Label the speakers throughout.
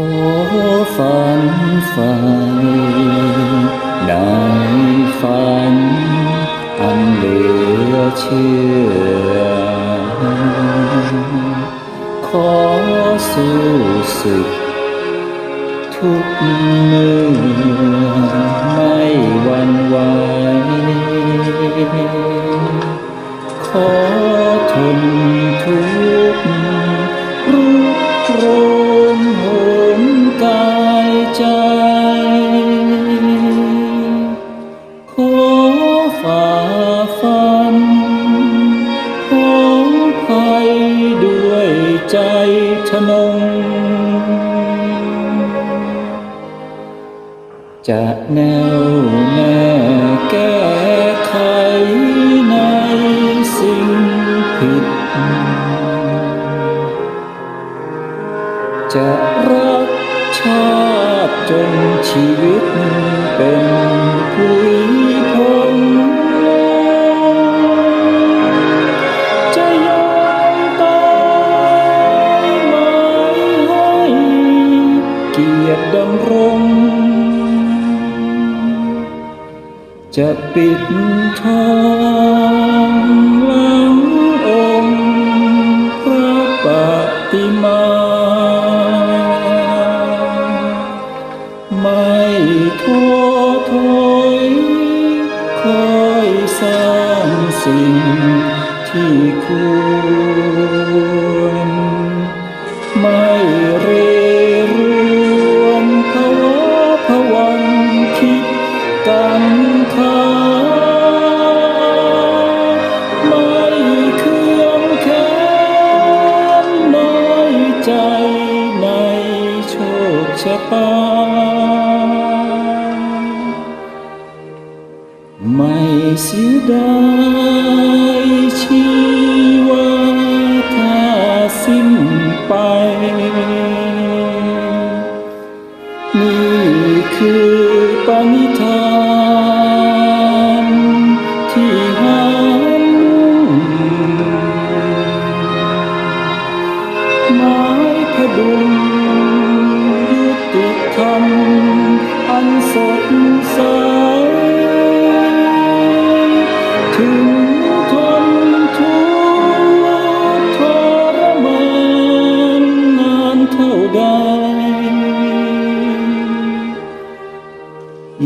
Speaker 1: ขอฝันฝันดังฝัน อันเหลือเชื่อ ขอสู้สึก ทุกเมื่อไม่วันไหว จะแน่วแน่แก้ไขในสิ่งผิด จะรักชาติจนชีวิตเป็น จะปิดทองหลังองค์พระปฏิมา ไม่ท้อถอยคอยสร้างสิ่งที่ควรไม่ ชตาไม่เสียดายชีวาถ้าสิ้นไป นี่คือปณิธาน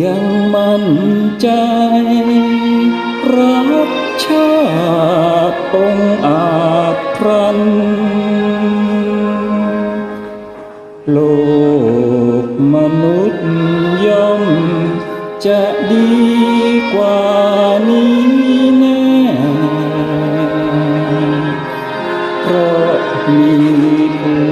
Speaker 1: ยังมั่นใจ รักชาติองอาจพรัน โลกมนุษย์ย่อมจะดีกว่านี้แน่เพราะมีผู้ไม่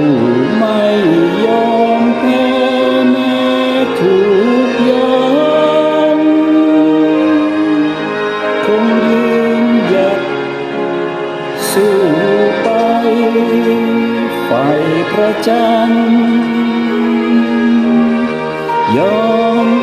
Speaker 1: พระจันทร์ยอม